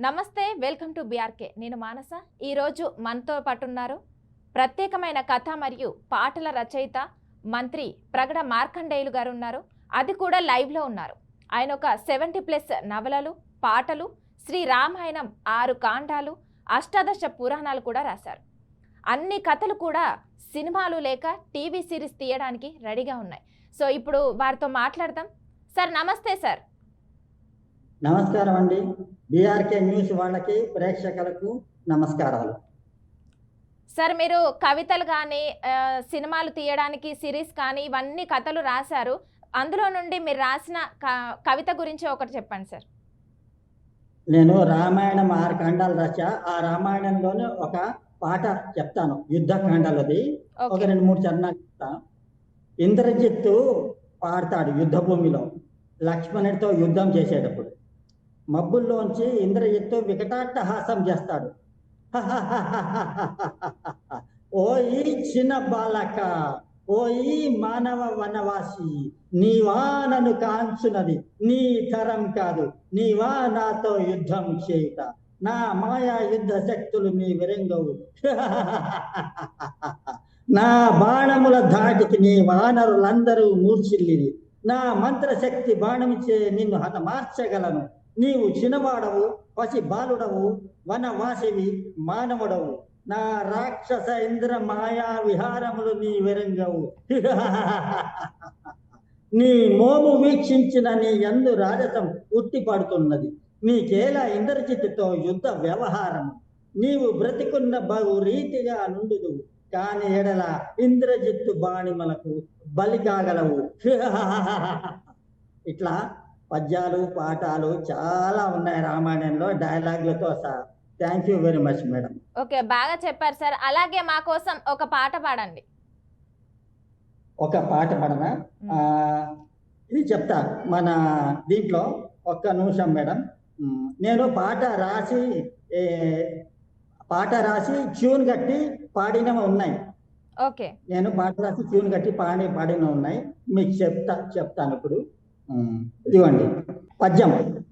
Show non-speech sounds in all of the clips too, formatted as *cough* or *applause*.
నమస్తే welcome to BRK. నేను మానస. ఈరోజు మనతో పాటు ఉన్నారు ప్రత్యేకమైన కథ మరియు పాటల రచయిత మంత్రి ప్రగడ మార్కండేయులు గారు ఉన్నారు. అది కూడా లైవ్లో ఉన్నారు. ఆయన ఒక సెవెంటీ ప్లస్ నవలలు పాటలు శ్రీ రామాయణం ఆరు కాండాలు అష్టాదశ పురాణాలు కూడా రాశారు. అన్ని కథలు కూడా సినిమాలు లేక టీవీ సిరీస్ తీయడానికి రెడీగా ఉన్నాయి. సో ఇప్పుడు వారితో మాట్లాడదాం. సార్ నమస్తే సార్. నమస్కారం అండి బీఆర్కే న్యూస్ వాళ్ళకి ప్రేక్షకులకు నమస్కారాలు. సార్ మీరు కవితలు కానీ సినిమాలు తీయడానికి సిరీస్ కానీ ఇవన్నీ కథలు రాశారు. అందులో నుండి మీరు రాసిన కవిత గురించి ఒకటి చెప్పండి సార్. నేను రామాయణం ఆరు ఖండాలు రాశా. ఆ రామాయణంలోనే ఒక పాట చెప్తాను. యుద్ధ ఖండాలది ఒక రెండు మూడు చరణాలు చెప్తాను ఇంద్రజిత్తు పాడతాడు యుద్ధ భూమిలో లక్ష్మణుడితో యుద్ధం చేసేటప్పుడు. మబ్బుల్లోంచి ఇంద్రజిత్తు వికటాట్టహాసం చేస్తాడు ఓ ఈ చిన్న బాలక ఓ ఈ మానవ వనవాసి నీవా నన్ను కాంచునది నీ తరం కాదు నీవా నాతో యుద్ధం చేయుట నా మాయా యుద్ధ శక్తులు నీ విరంగవు నా బాణముల ధాటికి నీ వానరులందరూ మూర్చిల్లిని నా మంత్రశక్తి బాణమిచే నిన్ను హతమార్చగలను నీవు చిన్నవాడవు పసి బాలుడవు వనవాసివి మానవుడవు. నా రాక్షస ఇంద్ర మాయా విహారములు నీ విరంగవు. *laughs* నీ మోము వీక్షించిన నీ ఎందు రాజసం ఉట్టిపడుతున్నది నీకేలా ఇంద్రజిత్తుతో యుద్ధ వ్యవహారం? నీవు బ్రతికున్న బహు రీతిగా నుండుదు కాని ఎడల ఇంద్రజిత్తు బాణిమలకు బలి కాగలవు. *laughs* ఇట్లా పద్యాలు పాఠాలు చాలా ఉన్నాయి రామాయణంలో డైలాగులతో సహా. Thank you very much madam okay బాగా చెప్పారు సార్. అలాగే మా కోసం ఒక పాట పాడండి. ఒక పాట పాడనా? ఇది చెప్తా. మన దీంట్లో ఒక్క నిమిషం మేడం నేను పాట రాసి పాట రాసి ట్యూన్ కట్టి పాడినవి ఉన్నాయి. ఓకే. నేను పాట రాసి ట్యూన్ కట్టి పాడి పాడిన ఉన్నాయి. మీకు చెప్తా చెప్తాను ఇప్పుడు. ఇవ్వండి. ఇదిగోండి పద్యం.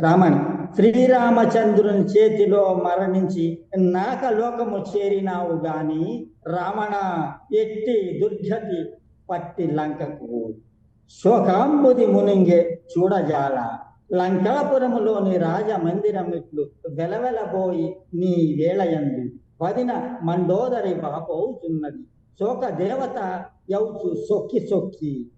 రామాయణం. శ్రీరామచంద్రుని చేతిలో మరణించి నాకలోకము చేరినావు గాని రావణ ఎట్టి దుర్గతి పట్టి లంకకు. శోకాంబుది మునింగే చూడజాల. లంకాపురములోని రాజమందిరమిట్లు వెలవెలబోయి నీ వేళయందు వదిన మండోదరి బాపవుతున్నది శోక దేవత యౌచు సొక్కి సొక్కి.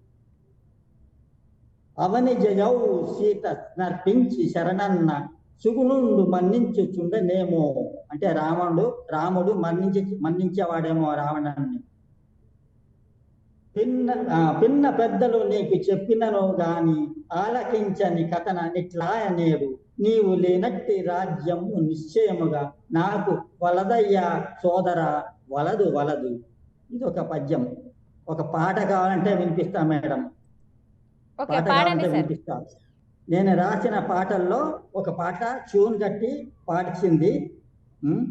అవని జయౌ సీత నర్పించి శరణన్న సుగుణుండు మన్నించుచుండనేమో. అంటే రావణుడు రాముడు మన్నించి మన్నించేవాడేమో రావణాన్ని. పిన్న పిన్న పెద్దలు నీకు చెప్పినను గాని ఆలకించని కథన నేడు నీవు లేనట్టి రాజ్యము నిశ్చయముగా నాకు వలదయ్యా సోదర వలదు వలదు. ఇది ఒక పద్యం. ఒక పాట కావాలంటే వినిపిస్తా మేడం. నేను రాసిన పాటల్లో ఒక పాట ట్యూన్ కట్టి పాడించింది ఉమ్,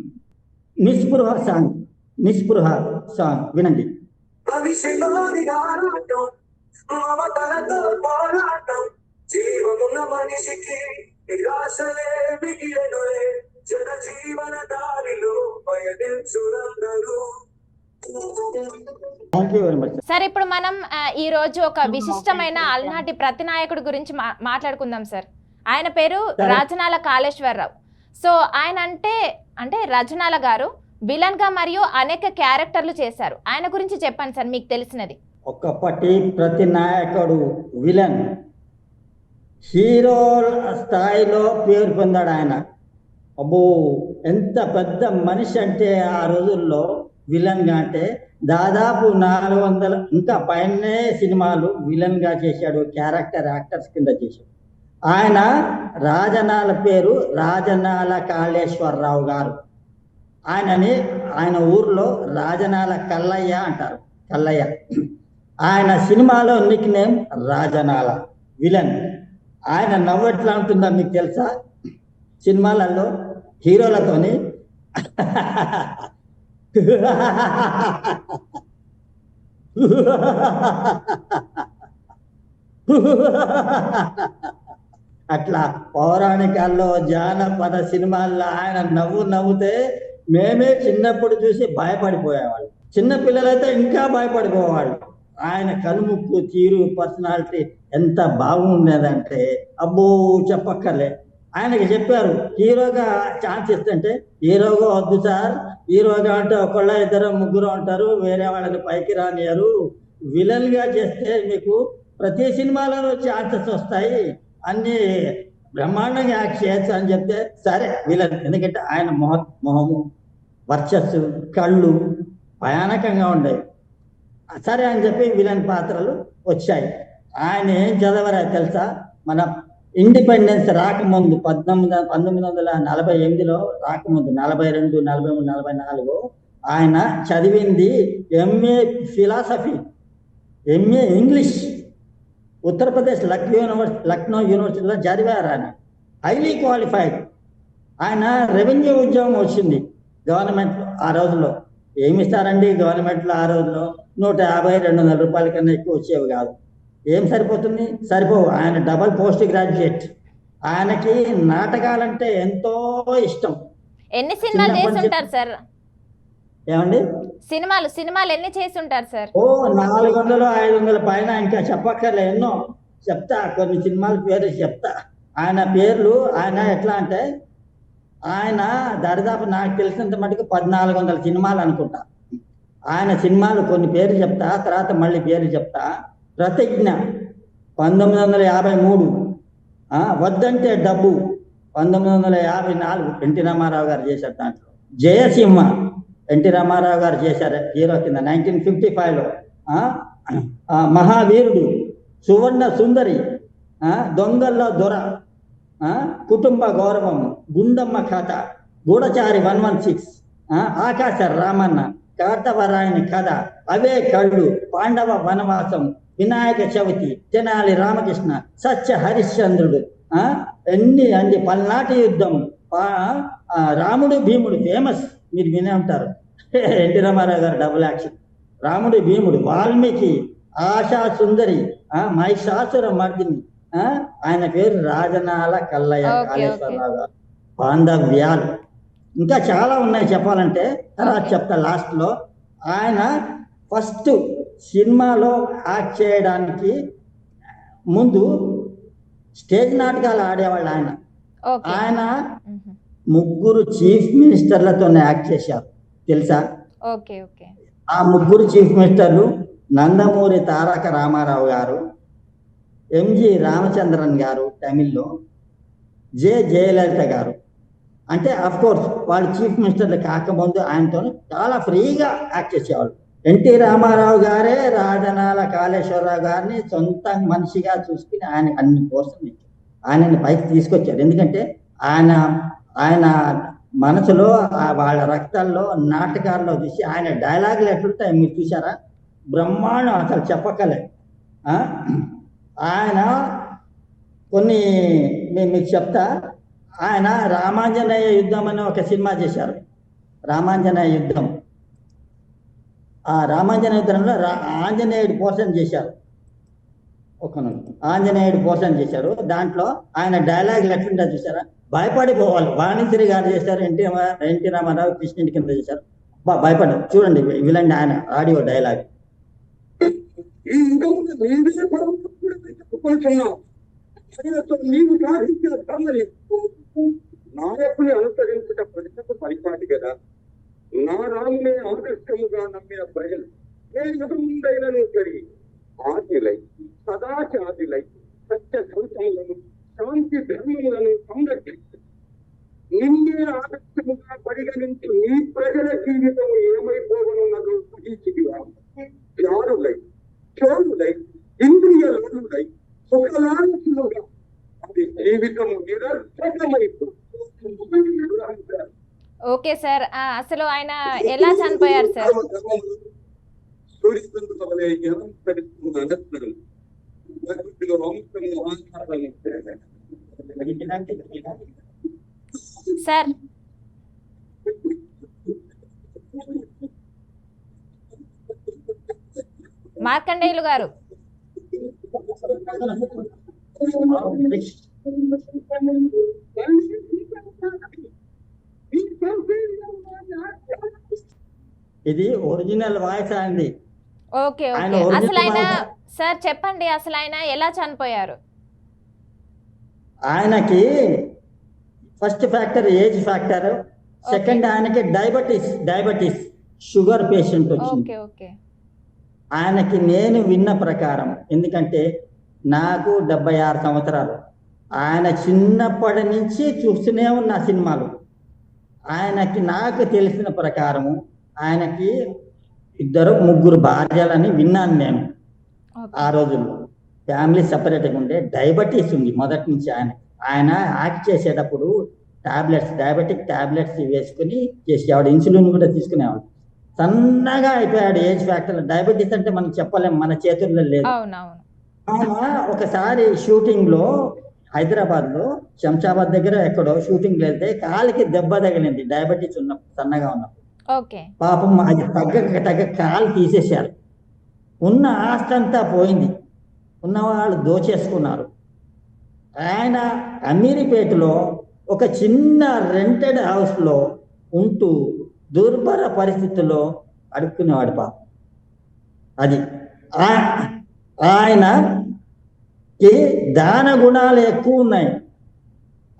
నిస్పృహ సాంగ్ నిస్పృహ సాంగ్. వినండి. భవిష్యత్తులోని ఆరాటం మమతలతో పోరాటం జీవమున్న మనిషికి నిరాశలే మిగిలనులే. జన జీవన దారిలో పయనించురందరూ సార్ ఇప్పుడు మనం ఈ రోజు ఒక విశిష్టమైన అలనాటి ప్రతినాయకుడి గురించి మాట్లాడుకుందాం సార్ ఆయన పేరు. రాజనాల కాళేశ్వరరావు. సో ఆయన అంటే అంటే రజనాల గారు విలన్గా మరియు అనేక క్యారెక్టర్లు చేశారు. ఆయన గురించి చెప్పండి సార్ మీకు తెలిసినది. ఒక్కప్పటి ప్రతి నాయకుడు విలన్. హీరో స్థాయిలో పేరు పొందాడు ఆయన. అబ్బో ఎంత పెద్ద మనిషి అంటే ఆ రోజుల్లో విలన్గా అంటే దాదాపు నాలుగు వందల ఇంకా పైనే సినిమాలు విలన్గా చేశాడు క్యారెక్టర్ యాక్టర్స్ కింద చేశాడు. ఆయన రాజనాల పేరు రాజనాల కాళేశ్వరరావు గారు. ఆయనని ఆయన ఊర్లో రాజనాల కల్లయ్య అంటారు కల్లయ్య. ఆయన సినిమాలో నిక్ నేమ్ రాజనాల విలన్. ఆయన నవ్వు ఎట్లా ఉంటుందో మీకు తెలుసా? సినిమాలలో హీరోలతోని *laughs* *laughs* అట్లా పౌరాణికాల్లో జానపద సినిమాల్లో ఆయన నవ్వు నవ్వుతే మేమే చిన్నప్పుడు చూసి భయపడిపోయేవాళ్ళు. చిన్న పిల్లలైతే ఇంకా భయపడిపోయేవాళ్ళు. ఆయన కనుముక్కు తీరు పర్సనాలిటీ ఎంత బాగుండేదంటే అబ్బో చెప్పక్కర్లే. ఆయనకి చెప్పారు హీరోగా ఛాన్స్ ఇస్తుంటే హీరోగా వద్దు సార్ హీరోగా అంటే ఒకళ్ళ ఇద్దరు ముగ్గురు ఉంటారు వేరే వాళ్ళని పైకి రానియరు విలన్గా చేస్తే మీకు ప్రతి సినిమాలోనూ ఛాన్సెస్ వస్తాయి. అన్ని బ్రహ్మాండంగా యాక్ట్ చేయొచ్చు అని చెప్తే సరే విలన్ ఎందుకంటే ఆయన మొహ మొహము వర్చస్సు కళ్ళు భయానకంగా ఉండేవి. సరే అని చెప్పి విలన్ పాత్రలు వచ్చాయి. ఆయన ఏం చదవరా తెలుసా? మన ఇండిపెండెన్స్ రాకముందు పద్దెనిమిది పంతొమ్మిది వందల నలభై ఎనిమిదిలో రాకముందు నలభై రెండు నలభై మూడు నలభై నాలుగు ఆయన చదివింది MA philosophy MA English Uttar Pradesh Lucknow university Lucknow యూనివర్సిటీలో చదివారు ఆయన. హైలీ క్వాలిఫైడ్ ఆయన రెవెన్యూ ఉద్యోగం వచ్చింది గవర్నమెంట్ ఆ రోజుల్లో. ఏమి ఇస్తారండి గవర్నమెంట్లో ఆ రోజుల్లో? నూట యాభై రెండు వందల రూపాయల కన్నా ఎక్కువ వచ్చేవి కాదు. ఏం సరిపోతుంది? సరిపోవు. ఆయన డబల్ పోస్ట్ గ్రాడ్యుయేట్. ఆయనకి నాటకాలంటే ఎంతో ఇష్టం. ఎన్ని సినిమాలు నుంచి- చేస్తుంటారు సార్? ఏమండి? సినిమాలు సినిమాలు ఎన్ని చేస్తుంటారు సార్? ఓ నాలుగు వందలు ఐదు వందల పైన ఇంకా చెప్పక్కర్లే. ఎన్నో చెప్తా కొన్ని సినిమాల పేర్లు చెప్తా. ఆయన పేర్లు ఆయన ఎట్లా అంటే ఆయన దరిదాపు నాకు తెలిసినంత మటుకు పద్నాలుగు వందల సినిమాలు అనుకుంటా. ఆయన సినిమాలు కొన్ని పేర్లు చెప్తా తర్వాత మళ్ళీ పేర్లు చెప్తా. ప్రతిజ్ఞ. పంతొమ్మిది వందల యాభై మూడు. వద్దంటే డబ్బు. పంతొమ్మిది వందల యాభై నాలుగు ఎన్టీ రామారావు గారు చేశారు దాంట్లో. జయసింహ ఎన్టీ రామారావు గారు చేశారు హీరో కింద నైన్టీన్ ఫిఫ్టీ ఫైవ్లో. మహావీరుడు సువర్ణ సుందరి దొంగల్లో దొర ఆ, కుటుంబ గౌరవం గుండమ్మ కథ గూఢచారి వన్ వన్ సిక్స్ ఆకాశ రామన్న కార్తవరాయని కథ. అవే కళ్ళు పాండవ వనవాసం వినాయక చవితి తెనాలి రామకృష్ణ సత్య హరిశ్చంద్రుడు ఆ? ఎన్ని అన్ని పల్నాటి యుద్ధం. రాముడు భీముడు ఫేమస్ మీరు వినే ఉంటారు. *laughs* ఎన్టీ రామారావు గారు డబుల్ యాక్షన్ రాముడు భీముడు వాల్మీకి ఆశా సుందరి ఆ మహిషాసుర మర్దిని ఆ? ఆయన పేరు రాజనాల కల్లయ్య కాళేశ్వరరావు గారు. బాంధవ్యాలు ఇంకా చాలా ఉన్నాయి చెప్పాలంటే. తర్వాత. చెప్తా లాస్ట్లో ఆయన ఫస్ట్ సినిమాలో యాక్ట్ చేయడానికి ముందు స్టేజ్ నాటకాలు ఆడేవాళ్ళు ఆయన. ఆయన. ముగ్గురు చీఫ్ మినిస్టర్లతో యాక్ట్ చేశారు. తెలుసా? Okay okay. ఆ ముగ్గురు చీఫ్ మినిస్టర్లు నందమూరి తారక రామారావు గారు ఎంజి రామచంద్రన్ గారు తమిళ్ళో జె జయలలిత గారు. అంటే అఫ్ కోర్స్ వాళ్ళు చీఫ్ మినిస్టర్లు కాకముందు ఆయనతో చాలా ఫ్రీగా యాక్ట్ చేసేవాళ్ళు. ఎన్టీ రామారావు గారే రాజనాల కాళేశ్వరరావు గారిని సొంత మనిషిగా చూసుకుని ఆయన అన్ని కోర్సులు ఇచ్చారు ఆయనని పైకి తీసుకొచ్చారు. ఎందుకంటే ఆయన ఆయన మనసులో వాళ్ళ రక్తాల్లో నాటకాల్లో చూసి ఆయన డైలాగులు ఎట్లుంటాయి మీరు చూసారా బ్రహ్మాండం అసలు చెప్పకలే ఆయన కొన్ని నేను మీకు చెప్తా. ఆయన రామాంజనేయ యుద్ధం అనే ఒక సినిమా చేశారు. రామాంజనేయ యుద్ధం. ఆ రామాంజనేయ యుద్ధంలో రా ఆంజనేయుడు పోర్షన్ చేశారు. ఒక. ఆంజనేయుడు పోర్షన్ చేశారు. దాంట్లో ఆయన డైలాగులు ఎట్లుంటే చూసారా భయపడిపోవాలి. వాణిశ్రీ గారు చేశారు. ఎన్టీ ఎన్టీ రామారావు కృష్ణుడి కింద చేశారు. బా భయపడ్డారు చూడండి విలండి ఆయన ఆడియో డైలాగ్. నీవే సాధించిన నాయకుని అనుసరించుట ప్రజలకు పరిపాటి కదా. నా రామునే ఆదర్శముగా నమ్మిన ప్రజలు ఏ యుగముందైనను సరి ఆదిలై సదాచాదిలై సత్య సంతములను శాంతి ధర్మములను సంరక్షించు. నిన్నే ఆదర్శముగా పరిగణించి నీ ప్రజల జీవితము ఏమైపోవనున్నదో ఊహించిదివా జ్ఞానులై చోరులై ఇంద్రియ లోనులై సుఖలాంఛనుగా ఓకే సార్. అసలు ఆయన ఎలా చనిపోయారు సార్? సార్. మార్కండేయులు గారు. ఇది ఒరిజినల్ వాయిస్ అయింది ఓకే అసలు ఆయన సార్ చెప్పండి అసలు ఆయన ఎలా చనిపోయారు? ఆయనకి first factor age factor second ఆయనకి డయాబెటీస్ డయాబెటీస్ షుగర్ పేషెంట్ వచ్చింది. ఆయనకి నేను విన్న ప్రకారం ఎందుకంటే నాకు డెబ్బై ఆరు సంవత్సరాలు. ఆయన చిన్నప్పటి నుంచి చూస్తూనే ఉన్న సినిమాలు. ఆయనకి నాకు తెలిసిన ప్రకారము ఆయనకి ఇద్దరు ముగ్గురు భార్యలని విన్నాను నేను ఆ రోజుల్లో. ఫ్యామిలీ సపరేట్గా ఉండే డయాబెటీస్ ఉంది మొదటి నుంచి ఆయన. ఆయన యాక్ట్ చేసేటప్పుడు టాబ్లెట్స్ డయాబెటిక్ టాబ్లెట్స్ వేసుకుని చేసేవాడు ఇన్సులిన్ కూడా తీసుకునేవాడు. సన్నగా అయిపోయాడు ఏజ్ ఫ్యాక్టర్ డయాబెటీస్ అంటే మనం చెప్పలేం మన చేతుల్లో లేదు. ఒకసారి షూటింగ్లో హైదరాబాద్లో శంషాబాద్ దగ్గర ఎక్కడో షూటింగ్ వెళ్తే కాలికి దెబ్బ తగిలింది డయాబెటీస్ ఉన్న సన్నగా ఉన్నప్పుడు. పాపం అది తగ్గక తగ్గ కాలు తీసేశారు. ఉన్న ఆస్తి అంతా పోయింది. ఉన్నవాళ్ళు దోచేసుకున్నారు. ఆయన అమీర్పేటలో ఒక చిన్న రెంటెడ్ హౌస్లో ఉంటూ దుర్భర పరిస్థితుల్లో అడుక్కునేవాడు పాపం. అది ఆయనకి దాన గుణాలు ఎక్కువ ఉన్నాయి.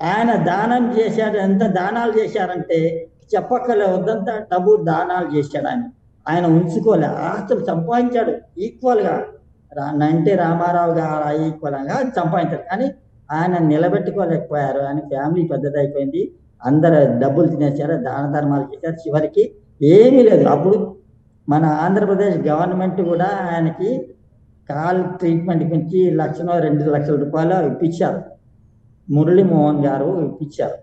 ఆయన దానం చేశాడు. ఎంత దానాలు చేశారంటే చెప్పక్కలే వద్దంతా డబ్బు దానాలు చేశాడు ఆయన. ఆయన ఉంచుకోలే. ఆస్తులు సంపాదించాడు. ఈక్వల్గా. రా- రామారావు గారు ఈక్వల్గా సంపాదించాడు. కానీ ఆయన నిలబెట్టుకోలేకపోయారు. ఆయన ఫ్యామిలీ పెద్దది అయిపోయింది. అందరు డబ్బులు తినేశారు దాన ధర్మాలు చేశారు. చివరికి ఏమీ లేదు. అప్పుడు మన ఆంధ్రప్రదేశ్ గవర్నమెంట్ కూడా ఆయనకి కాల్ ట్రీట్మెంట్ నుంచి లక్షనో రెండు లక్షల రూపాయలు ఇప్పించారు. మురళీమోహన్ గారు ఇప్పించారు.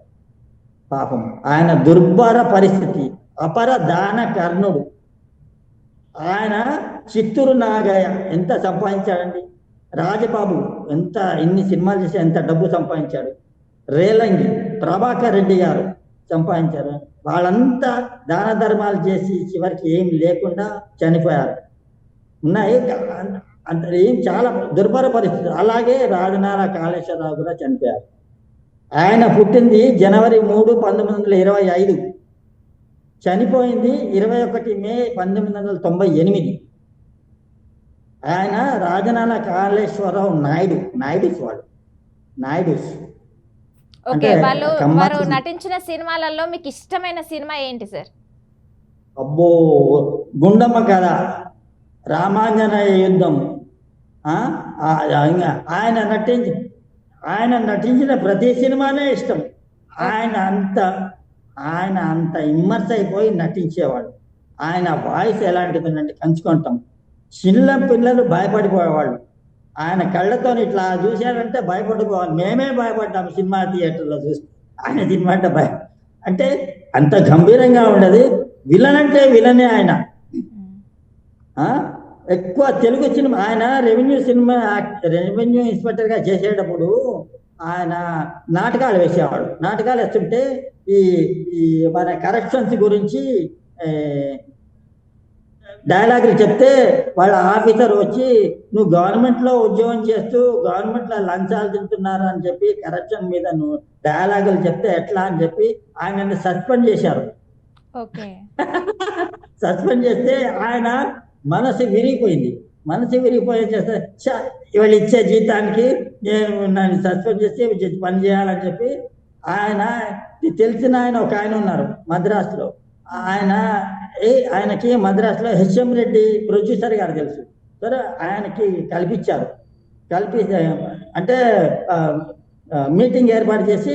పాపం. ఆయన దుర్భర పరిస్థితి. అపర దాన కర్ణుడు. ఆయన చిత్తూరు నాగయ్య ఎంత సంపాదించాడండి? రాజబాబు ఎంత ఎన్ని సినిమాలు చేసి ఎంత డబ్బు సంపాదించాడు? రేలంగి ప్రభాకర్ రెడ్డి గారు సంపాదించారు. వాళ్ళంతా దాన ధర్మాలు చేసి చివరికి ఏం లేకుండా చనిపోయారు. ఉన్నాయి. అంత ఏం చాలా దుర్భర పరిస్థితి అలాగే రాజనాల కాళేశ్వరరావు కూడా చనిపోయారు. ఆయన పుట్టింది జనవరి మూడు పంతొమ్మిది వందల ఇరవై ఐదు. చనిపోయింది ఇరవై ఒకటి మే పంతొమ్మిది వందల తొంభై ఎనిమిది. ఆయన రాజనాల కాళేశ్వరరావు నాయుడు నాయుడుస్ వాడు నాయుడుస్ ఓకే అంటే వాళ్ళు వారు నటించిన సినిమాలలో మీకు ఇష్టమైన సినిమా ఏంటి సార్? అబ్బో గుండమ్మ కథ. రామాంజనేయ యుద్ధం. ఆయన- ఆయన నటించి ఆయన నటించిన ప్రతి సినిమానే ఇష్టం. ఆయన అంత ఆయన అంత ఇమ్మర్స్ అయిపోయి నటించేవాడు. ఆయన వాయిస్ ఎలాంటిదంటే కంచుకుంటాం చిన్న పిల్లలు భయపడిపోయేవాళ్ళు. ఆయన కళ్ళతో ఇట్లా చూశారంటే భయపడిపోవాలి. మేమే భయపడ్డాం సినిమా థియేటర్లో చూసి ఆయన సినిమా అంటే భయ. అంటే అంత గంభీరంగా ఉండదు. విలన్ అంటే విలనే ఆయన. ఆ? ఎక్కువ తెలుగు సినిమా ఆయన రెవెన్యూ సినిమా రెవెన్యూ ఇన్స్పెక్టర్గా చేసేటప్పుడు ఆయన నాటకాలు వేసేవాడు. నాటకాలు వేస్తుంటే ఈ ఈ మన కరప్షన్స్ గురించి డైలాగులు చెప్తే వాళ్ళ ఆఫీసర్ వచ్చి నువ్వు గవర్నమెంట్లో ఉద్యోగం చేస్తూ గవర్నమెంట్లో లంచాలు తింటున్నారు అని చెప్పి కరప్షన్ మీద నువ్వు డైలాగులు చెప్తే ఎట్లా అని చెప్పి ఆయనని సస్పెండ్ చేశారు. సస్పెండ్ చేస్తే ఆయన మనసు విరిగిపోయింది. మనసు విరిగిపోయి చేస్తే "ఛ, ఇవాళ ఇచ్చే జీతానికి నేను నన్ను సస్పెండ్ చేసి పని చేయాలని చెప్పి ఆయన తెలిసిన ఆయన ఒక ఆయన ఉన్నారు మద్రాసులో. ఆయన ఏ ఆయనకి మద్రాసులో హెచ్ఎం రెడ్డి ప్రొడ్యూసర్ గారు తెలుసు. సరే ఆయనకి కల్పించారు. కల్పి అంటే మీటింగ్ ఏర్పాటు చేసి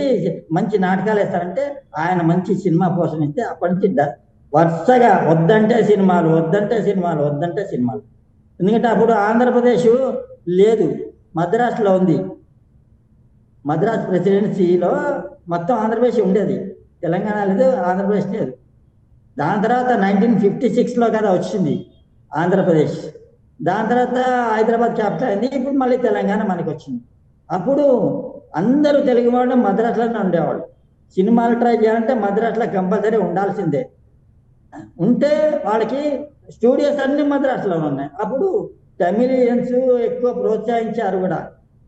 మంచి నాటకాలు వేస్తారంటే ఆయన మంచి సినిమా పోషణ ఇస్తే అప్పటి నుంచి వరుసగా వద్దంటే సినిమాలు వద్దంటే సినిమాలు వద్దంటే సినిమాలు. ఎందుకంటే అప్పుడు ఆంధ్రప్రదేశ్ లేదు. మద్రాసులో ఉంది. మద్రాస్ ప్రెసిడెన్సీలో మొత్తం ఆంధ్రప్రదేశ్ ఉండేది. తెలంగాణ లేదు ఆంధ్రప్రదేశ్ లేదు. దాని తర్వాత నైన్టీన్ ఫిఫ్టీ సిక్స్లో కదా వచ్చింది ఆంధ్రప్రదేశ్. దాని తర్వాత హైదరాబాద్ క్యాపిటల్ అయింది ఇప్పుడు మళ్ళీ తెలంగాణ మనకి వచ్చింది. అప్పుడు అందరూ తెలుగు వాళ్ళు మద్రాసులోనే ఉండేవాళ్ళు. సినిమాలు ట్రై చేయాలంటే మద్రాసులో కంపల్సరీ ఉండాల్సిందే. ఉంటే వాళ్ళకి స్టూడియోస్ అన్ని మద్రాసులో ఉన్నాయి. అప్పుడు టమిలియన్స్ ఎక్కువ ప్రోత్సహించారు కూడా.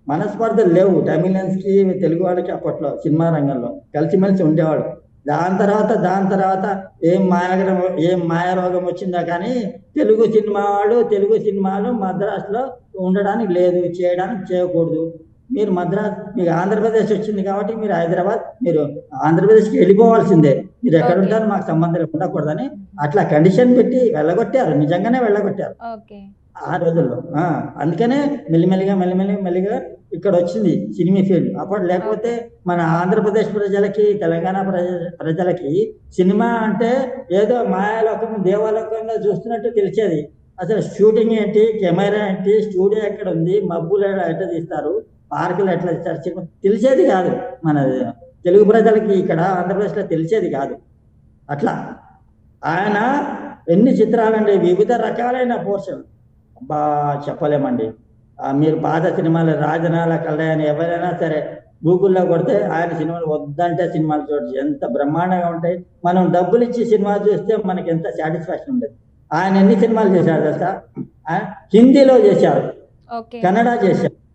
మనస్పర్ధలు లేవు. టమిలియన్స్కి కి తెలుగు వాళ్ళకి అప్పట్లో సినిమా రంగంలో కలిసిమెలిసి ఉండేవాడు దాని తర్వాత దాని తర్వాత ఏం మాయగరం ఏం మాయరోగం వచ్చిందా కానీ తెలుగు సినిమా వాళ్ళు తెలుగు సినిమాలు మద్రాసులో ఉండడానికి లేదు చేయడానికి చేయకూడదు. మీరు మద్రాస్ మీకు ఆంధ్రప్రదేశ్ వచ్చింది కాబట్టి మీరు హైదరాబాద్ మీరు ఆంధ్రప్రదేశ్కి వెళ్ళిపోవాల్సిందే. మీరు ఎక్కడ. ఉంటారో మాకు సంబంధం ఉండకూడదని అట్లా కండిషన్ పెట్టి వెళ్ళగొట్టారు. నిజంగానే వెళ్ళగొట్టారు. ఆ రోజుల్లో. ఆ, అందుకనే మెల్లిమెల్లిగా మెల్లిమెల్లిగా మెల్లిగా ఇక్కడ వచ్చింది సినిమా ఫీల్డ్. అప్పుడు లేకపోతే మన ఆంధ్రప్రదేశ్ ప్రజలకి తెలంగాణ ప్రజ ప్రజలకి సినిమా అంటే ఏదో మాయాలోకం దేవాలోకంగా చూస్తున్నట్టు తెలిసేది. అసలు షూటింగ్ ఏంటి కెమెరా ఏంటి స్టూడియో ఎక్కడ ఉంది మబ్బులు ఎట్లా తీస్తారు పార్కులు ఎట్లా సినిమా తెలిసేది కాదు మన తెలుగు ప్రజలకి ఇక్కడ ఆంధ్రప్రదేశ్లో తెలిసేది కాదు. అట్లా. ఆయన ఎన్ని చిత్రాలండి వివిధ రకాలైన పోర్షన్. అబ్బా చెప్పలేమండి. మీరు పాత సినిమాలు రాజనాల కళ్యాణ్ ఎవరైనా సరే గూగుల్లో కొడితే ఆయన సినిమాలు వద్దంటే సినిమాలు చూడచ్చు. ఎంత బ్రహ్మాండంగా ఉంటాయి. మనం డబ్బులు ఇచ్చి సినిమా చూస్తే మనకి ఎంత సాటిస్ఫాక్షన్ ఉండదు. ఆయన ఎన్ని సినిమాలు చేశారు తెలుసా? హిందీలో చేశారు. కన్నడ చేశారు.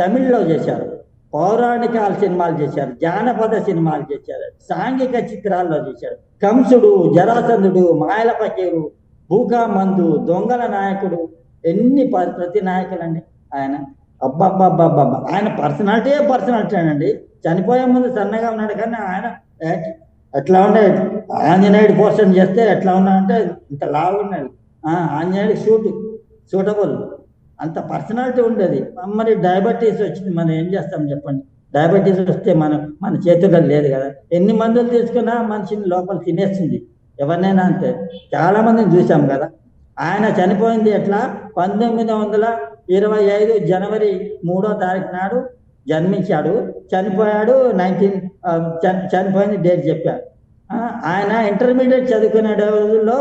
తమిళ్ళో చేశారు. పౌరాణికాల సినిమాలు చేశారు. జానపద సినిమాలు చేశారు. సాంఘిక చిత్రాల్లో చేశారు. కంసుడు జరాసంధుడు మాయల పకీరు భూకామందు దొంగల నాయకుడు ఎన్ని ప్రతి ప్రతి నాయకులండి. ఆయన అబ్బాబ్బాబ్బాబ్బా ఆయన పర్సనాలిటీ పర్సనాలిటీ అండి. చనిపోయే ముందు సన్నగా ఉన్నాడు కానీ ఆయన ఎట్లా ఉండే ఆంజనేయుడు పోస్టర్ చేస్తే ఎట్లా ఉన్నాడంటే ఇంత లావు ఉన్నాడు. ఆ, ఆంజనేయుడు షూట్ సూటబుల్. అంత పర్సనాలిటీ ఉండేది. మరి డయాబెటీస్ వచ్చింది. మనం ఏం చేస్తాం చెప్పండి? డయాబెటీస్ వస్తే మనం మన చేతుల్లో లేదు కదా. ఎన్ని మందులు తీసుకున్నా మనిషిని లోపల తినేస్తుంది. ఎవరినైనా అంతే. చాలా మందిని చూసాం కదా. ఆయన చనిపోయింది ఎట్లా? పంతొమ్మిది వందల ఇరవై ఐదు జనవరి మూడో తారీఖు నాడు జన్మించాడు. చనిపోయాడు నైన్టీన్ చనిపోయింది డేట్ చెప్పాడు ఆయన ఇంటర్మీడియట్ చదువుకునే రోజుల్లో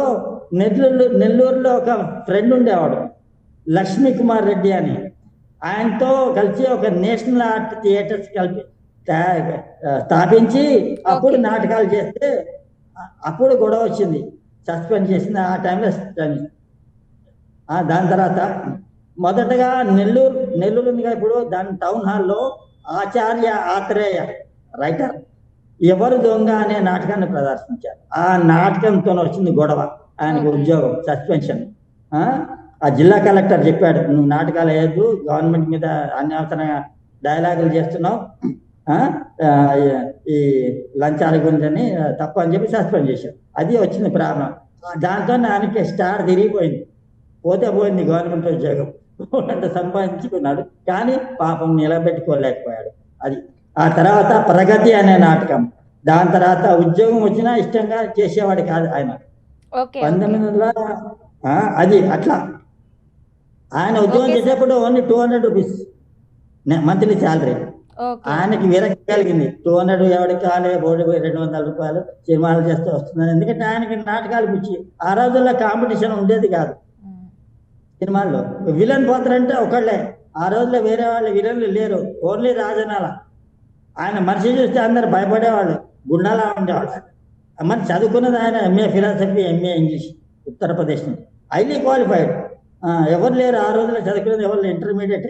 నెల్లూరు నెల్లూరులో ఒక ఫ్రెండ్ ఉండేవాడు. లక్ష్మీ కుమార్ రెడ్డి అని. ఆయనతో కలిసి ఒక నేషనల్ ఆర్ట్ థియేటర్స్ కలిపి స్థాపించి అప్పుడు. నాటకాలు చేస్తే అప్పుడు గొడవ వచ్చింది. సస్పెండ్ చేసింది ఆ టైంలో దాని తర్వాత మొదటగా నెల్లూరు నెల్లూరు ఉందిగా ఇప్పుడు దాని టౌన్ హాల్లో ఆచార్య ఆత్రేయ రైటర్ ఎవరు దొంగ అనే నాటకాన్ని ప్రదర్శించారు. ఆ నాటకంతో వచ్చింది గొడవ. ఆయనకు. ఉద్యోగం సస్పెన్షన్. ఆ జిల్లా కలెక్టర్ చెప్పాడు నువ్వు నాటకాలు వేయద్దు గవర్నమెంట్ మీద అనవసర డైలాగులు చేస్తున్నావు ఈ లంచాల గురించి తప్పు అని చెప్పి సస్పెండ్ చేశారు. అది వచ్చింది ప్రాబ్లం దాంతో ఆయనకి స్టార్ తిరిగిపోయింది. పోతే పోయింది గవర్నమెంట్ ఉద్యోగం. అంత సంపాదించుకున్నాడు కానీ పాపం నిలబెట్టుకోలేకపోయాడు. అది ఆ తర్వాత ప్రగతి అనే నాటకం. దాని తర్వాత ఉద్యోగం వచ్చినా ఇష్టంగా చేసేవాడు కాదు ఆయన. పంతొమ్మిది వందల ఆ, అది అట్లా. ఆయన ఉద్యోగం. చేసేప్పుడు only two hundred rupees monthly salary ఆయనకి విరక్తి కలిగింది. టూ హండ్రెడ్ ఎవరికి కాలే బోర్డు రెండు వందల రూపాయలు సినిమాలు చేస్తే వస్తుందని. ఎందుకంటే ఆయనకి నాటకాలు పిచ్చి. ఆ రోజుల్లో కాంపిటీషన్ ఉండేది కాదు. సినిమాల్లో. విలన్ పాత్ర అంటే ఒకళ్ళే. ఆ రోజుల్లో వేరే వాళ్ళు విలన్లు లేరు. ఓన్లీ రాజనాల. ఆయన మనిషి చూస్తే అందరు భయపడేవాళ్ళు. గుండాలా ఉండేవాళ్ళు. మరి చదువుకున్నది ఆయన MA philosophy MA English Uttar Pradesh highly qualified ఎవరు లేరు ఆ రోజుల్లో చదువుకున్నది ఎవరు ఇంటర్మీడియట్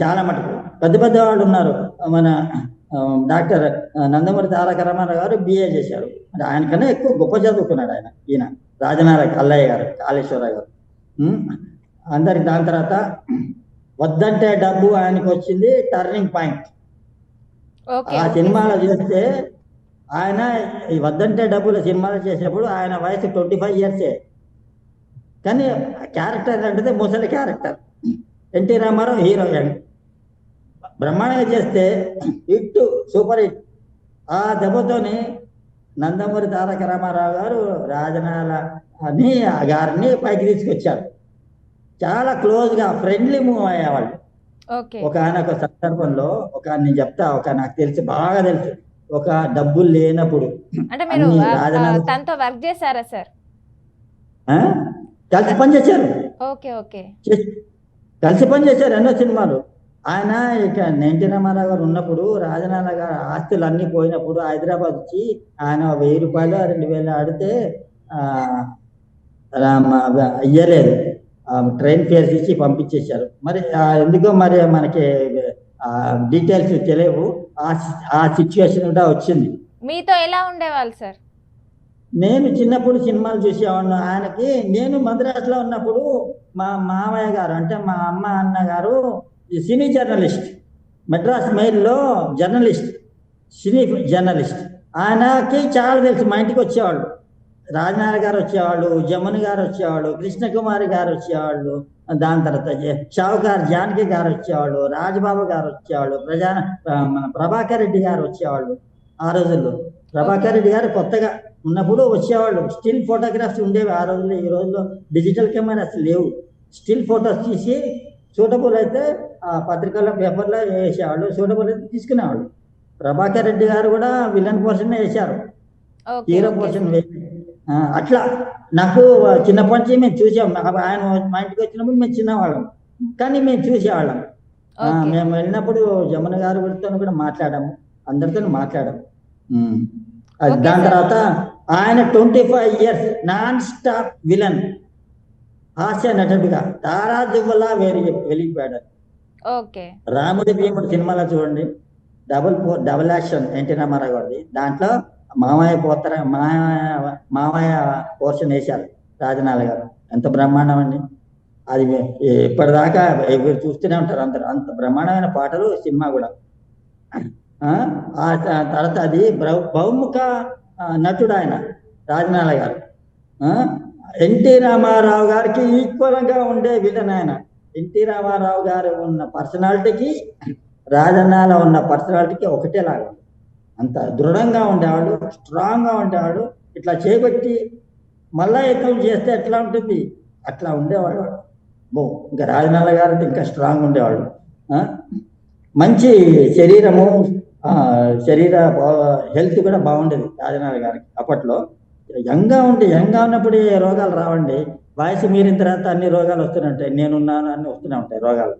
చాలా మటుకు. పెద్ద పెద్ద వాళ్ళు ఉన్నారు. మన డాక్టర్ నందమూరి తారక రామారావు గారు బిఏ చేశారు. మరి ఆయనకన్నా ఎక్కువ గొప్ప చదువుకున్నాడు ఆయన ఈయన. రాజనాల కల్లయ్య గారు కాళేశ్వరరావు గారు. అందరికి దాని తర్వాత వద్దంటే డబ్బు ఆయనకు వచ్చింది టర్నింగ్ పాయింట్ ఆ. సినిమాలో చేస్తే ఆయన ఈ వద్దంటే డబ్బుల సినిమాలు చేసేప్పుడు ఆయన వయసు ట్వంటీ ఫైవ్ ఇయర్సే కానీ క్యారెక్టర్ అంటే ముసలి క్యారెక్టర్ ఎన్టీ రామారావు హీరోయిన్ బ్రహ్మాండంగా చేస్తే హిట్ సూపర్ హిట్. ఆ దెబ్బతోని నందమూరి తారక రామారావు గారు రాజనాల అని ఆ గారిని పైకి తీసుకొచ్చారు. చాలా క్లోజ్గా ఫ్రెండ్లీ మూవ్ అయ్యేవాళ్ళు. ఒక ఒక సందర్భంలో ఒక నేను చెప్తా ఒక నాకు తెలిసి బాగా తెలుసు. ఒక డబ్బులు లేనప్పుడు అంటే మీరు తనతో వర్క్ చేశారా సార్ కలిసి పనిచేశారు ఓకే ఓకే. చేసి- కలిసి పనిచేశారు ఎన్నో సినిమాలు. ఆయన ఇక ఎన్టీ రామారావు గారు ఉన్నప్పుడు రాజనాల గారు ఆస్తులు అన్ని పోయినప్పుడు హైదరాబాద్ వచ్చి ఆయన వెయ్యి రూపాయలు రెండు వేలు ఆడితే ఇయ్యలేదు. ట్రైన్ ఫేర్స్ ఇచ్చి పంపించేశారు. మరి ఎందుకో మరి మనకి డీటెయిల్స్ తెలియవు. ఆ ఆ సిచ్యువేషన్ కూడా వచ్చింది. మీతో ఎలా ఉండేవాళ్ళు సార్? నేను చిన్నప్పుడు సినిమాలు చూసేవాడిని. ఆయనకి నేను మద్రాసులో ఉన్నప్పుడు మా మామయ్య గారు అంటే మా అమ్మ అన్న గారు సినీ జర్నలిస్ట్ మెడ్రాస్ మెయిల్లో జర్నలిస్ట్ సినీ జర్నలిస్ట్. ఆయనకి చాలా తెలుసు. మా ఇంటికి వచ్చేవాళ్ళు. రాజనారాయణ గారు వచ్చేవాళ్ళు జమున గారు వచ్చేవాళ్ళు కృష్ణకుమారి గారు వచ్చేవాళ్ళు దాని తర్వాత షావుకార్ జానకి గారు వచ్చేవాళ్ళు రాజబాబు గారు వచ్చేవాళ్ళు ప్రజా మన ప్రభాకర్ రెడ్డి గారు వచ్చేవాళ్ళు ఆ రోజుల్లో. ప్రభాకర్ రెడ్డి గారు కొత్తగా ఉన్నప్పుడు వచ్చేవాళ్ళు. స్టిల్ ఫోటోగ్రాఫ్స్ ఉండేవి. ఆ రోజుల్లో ఈ రోజుల్లో డిజిటల్ కెమెరాస్ లేవు. స్టిల్ ఫోటోస్ తీసి సూటబుల్ అయితే ఆ పత్రికల్లో పేపర్లో వేసేవాళ్ళు. సూటబుల్ అయితే తీసుకునేవాళ్ళు. ప్రభాకర్ రెడ్డి గారు కూడా విలన్ పోర్షన్ వేశారు. హీరో పోర్షన్ అట్లా. నాకు చిన్నప్పటి నుంచి మేము చూసాం ఆయన మా ఇంటికి వచ్చినప్పుడు మేము చిన్నవాళ్ళం. కానీ మేము చూసేవాళ్ళం. మేము వెళ్ళినప్పుడు జమున గారు కూడా మాట్లాడాము. అందరితో మాట్లాడాము. దాని. తర్వాత ఆయన twenty five years non stop villain హాస్య నటుడిగా తారా దువ్వలా వేరు వెలిగిపోయాడు. ఓకే. రాముడి భీముడు సినిమాలో చూడండి. Double double action NT Rama Rao గారిది. దాంట్లో మామయ్య పోతర మామయ్య మామయ్య పోర్షన్ వేశారు రాజనాల గారు. ఎంత బ్రహ్మాండం అండి. అది ఇప్పటిదాకా ఎవరు చూస్తూనే ఉంటారు అందరు. అంత బ్రహ్మాండమైన పాటలు సినిమా కూడా. ఆ తర్వాత అది బహుముఖ నటుడు ఆయన రాజనాల గారు ఆ, ఎన్టీ రామారావు గారికి ఈక్వల్గా ఉండే విలన్ ఆయన ఎన్టీ రామారావు గారు ఉన్న పర్సనాలిటీకి రాజన్నాల ఉన్న పర్సనాలిటీకి ఒకటే లాగా అంత దృఢంగా ఉండేవాడు స్ట్రాంగ్గా ఉండేవాడు ఇట్లా చేపట్టి మళ్ళా యుద్ధం చేస్తే ఎట్లా ఉంటుంది? అట్లా ఉండేవాడు బో ఇంకా రాజనాల గారు ఇంకా స్ట్రాంగ్ ఉండేవాడు మంచి శరీరము శరీర హెల్త్ కూడా బాగుండేది రాజనాల గారికి అప్పట్లో. యంగా ఉంటే యంగా ఉన్నప్పుడు రోగాలు రావండి. వయసు మీరిన తర్వాత అన్ని రోగాలు వస్తూనే ఉంటాయి నేనున్నాను అన్ని వస్తూనే ఉంటాయి రోగాలు.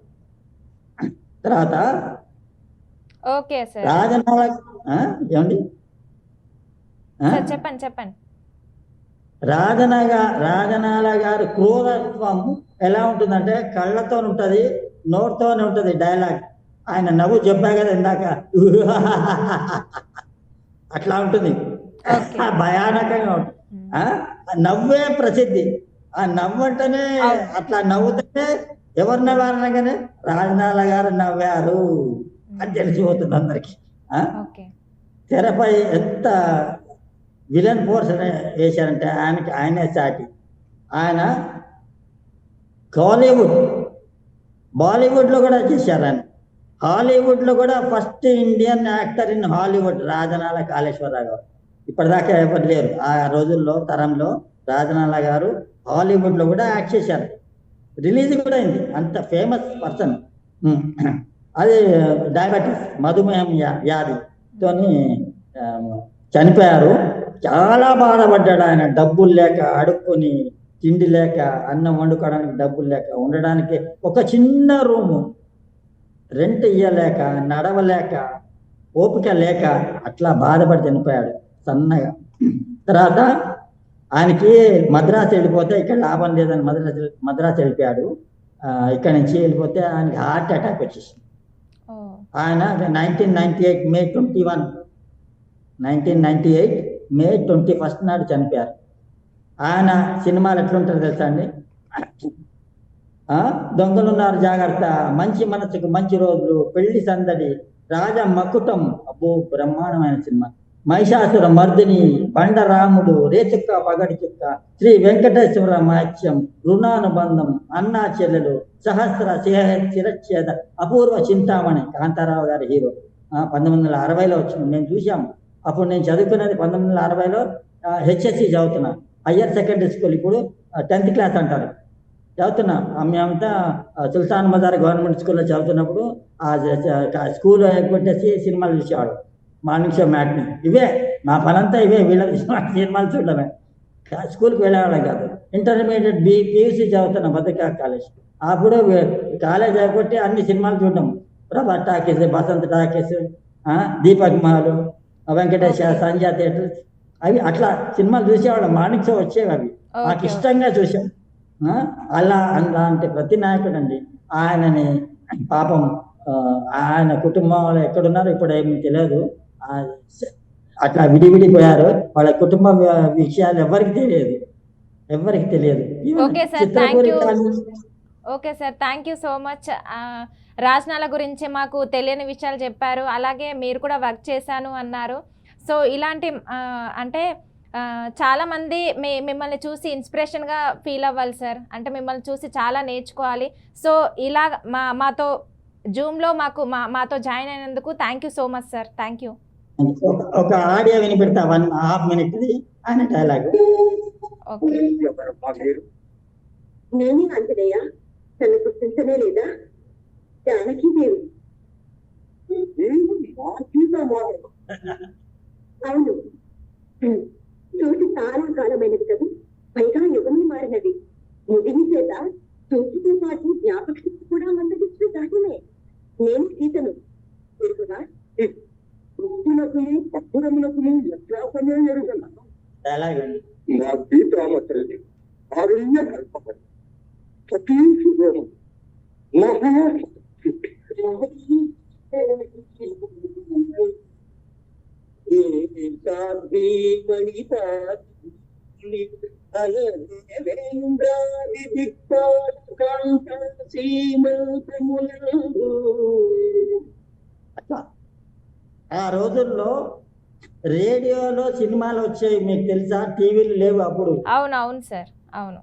తర్వాత ఓకే సార్. రాజనాల ఆ, ఏమండి? చెప్పండి చెప్పండి. రాజనగ రాజనాల గారి క్రూరత్వం ఎలా ఉంటుందంటే కళ్ళతో ఉంటది నోటితోనే ఉంటది డైలాగ్ ఆయన నవ్వు చెప్పా కదా ఇందాక. *laughs* అట్లా ఉంటుంది. *laughs* భయానకంగా ఉంటుంది. నవ్వే ప్రసిద్ధి. ఆ నవ్వు అంటేనే అవును. అట్లా నవ్వుతుంటే ఎవరు నవ్వారనగానే రాజనాల గారు నవ్వారు అని తెలిసిపోతుంది అందరికి. తెరపై ఎంత విలన్ ఫోర్స్ వేశారంటే ఆయనకి ఆయనే సాటి ఆయన కాలీవుడ్ బాలీవుడ్లో కూడా చేశారు ఆయన. హాలీవుడ్లో కూడా first Indian actor in Hollywood Rajanala Kaleswara Rao garu. ఇప్పటిదాకా ఎవరు లేరు. ఆ రోజుల్లో తరంలో రాజనాల గారు హాలీవుడ్లో కూడా యాక్ట్ చేశారు. రిలీజ్ కూడా అయింది. అంత ఫేమస్ పర్సన్. అది డయాబెటీస్ మధుమేహం వ్యాధి తోని చనిపోయారు. చాలా బాధపడ్డాడు ఆయన. డబ్బులు లేక అడుక్కొని తిండి లేక అన్నం వండుకోవడానికి డబ్బులు లేక ఉండడానికి ఒక చిన్న రూము రెంట్ ఇయ్యలేక నడవలేక ఓపిక లేక అట్లా బాధపడి చనిపోయాడు సన్నగా. తర్వాత ఆయనకి మద్రాసు వెళ్ళిపోతే ఇక్కడ లాభం లేదని మద్రాసు మద్రాసు వెళ్ళిపోయాడు. ఇక్కడ నుంచి వెళ్ళిపోతే ఆయనకి హార్ట్ అటాక్ వచ్చేసింది. ఆయన nineteen ninety eight May twenty one nineteen ninety eight May twenty first నాడు చనిపోయారు. ఆయన సినిమాలు ఎట్లుంటారు తెలుసా అండి? దొంగలున్నారు జాగ్రత్త. మంచి మనసుకు మంచి రోజులు. పెళ్ళి సందడి. రాజ మకుటం. అబ్బో బ్రహ్మాండమైన సినిమా. మహిషాసుర మర్దిని బండరాముడు రేచుక్క పగడి చుక్క శ్రీ వెంకటేశ్వర మాత్యం రుణానుబంధం అన్నా చెల్లెలు సహస్ర చిరచ్ఛేద శిరచ్ఛేద అపూర్వ చింతామణి కాంతారావు గారి హీరో. పంతొమ్మిది వందల అరవైలో వచ్చింది. మేము చూసాం అప్పుడు నేను చదువుకున్నది పంతొమ్మిది వందల అరవైలో హెచ్ఎస్సి చదువుతున్నాను హయ్యర్ సెకండరీ స్కూల్ ఇప్పుడు టెన్త్ క్లాస్ అంటారు. చదువుతున్నా. మేమంతా సుల్తాన్ మజార్ గవర్నమెంట్ స్కూల్లో చదువుతున్నప్పుడు ఆ స్కూల్ పెట్టేసి సినిమాలు చూసేవాడు. Morning show matinee. ఇవే. మా పనంతా ఇవే. వీళ్ళ సినిమాలు చూడడమే. కా- స్కూల్కి వెళ్ళేవాళ్ళం కాదు. ఇంటర్మీడియట్ బి పియూసీ చదువుతున్నా భద్రకా కాలేజ్. అప్పుడు కాలేజ్ అయిపోతే అన్ని సినిమాలు చూడడం. Prabha talkies Basant talkies Deepak Mahal Venkatesh Sanjay theatre అవి అట్లా సినిమాలు చూసేవాళ్ళం. మార్నింగ్ షో వచ్చేవి అవి. మాకు ఇష్టంగా చూసాం అలా అలాంటి ప్రతి నాయకుడు అండి ఆయనని పాపం ఆయన కుటుంబంలో ఎక్కడున్నారో ఇప్పుడు ఏమి తెలియదు. అట్లా విడివిడిపోయారు. వాళ్ళ కుటుంబ విషయాలు ఎవరికి తెలియదు. ఎవరికి తెలియదు. Okay sir thank you so much Rajanala గురించి మాకు తెలియని విషయాలు చెప్పారు. అలాగే మీరు కూడా వర్క్ చేశాను అన్నారు. సో ఇలాంటి అంటే ఆ, చాలా మంది మీ మిమ్మల్ని చూసి ఇన్స్పిరేషన్గా ఫీల్ అవ్వాలి సార్. అంటే మిమ్మల్ని చూసి చాలా నేర్చుకోవాలి. సో ఇలా మా మాతో జూమ్లో మాకు మా మాతో జాయిన్ అయినందుకు thank you so much sir. Thank you. ఒక- ఆడియో వినిపెడతా వన్ హాఫ్ మినిట్ ఆయన డైలాగ్ నేనే ఆంజనేయ తను గుర్తించనే లేదా? మా సీతామాత అవును. చూసి చాలా కాలమైనది కదా? పైగా యుగమే మారినది. ముదిని చేత చూపుతో పాటు జ్ఞాపక శక్తి కూడా మందగించిన దానిమే. నేను సీతను. ఎరుగల సతీ మహా అట్లా ఆ రోజుల్లో రేడియోలో సినిమాలు వచ్చాయి మీకు తెలుసా? టీవీలు లేవు అప్పుడు. అవును అవును సార్ అవును.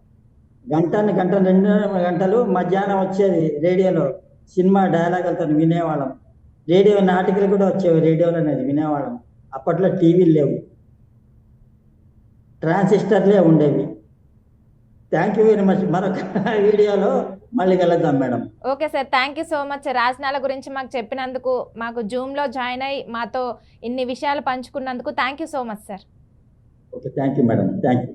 గంటని గంట రెండు గంటలు మధ్యాహ్నం వచ్చేది రేడియోలో. సినిమా డైలాగులతో వినేవాళ్ళం. రేడియో నాటికలు కూడా వచ్చేవి రేడియోలో అనేది వినేవాళ్ళం. అప్పట్లో టీవీలు లేవు. ట్రాన్సిస్టర్లే ఉండేవి. థ్యాంక్ యూ వెరీ మచ్ మరొక *laughs* వీడియోలో మళ్ళీ కలుద్దాం madam. Okay sir thank you so much Rajanala గురించి మాకు చెప్పినందుకు మాకు జూమ్లో జాయిన్ అయ్యి మాతో ఇన్ని విషయాలు పంచుకున్నందుకు thank you so much sir okay thank you madam. Thank you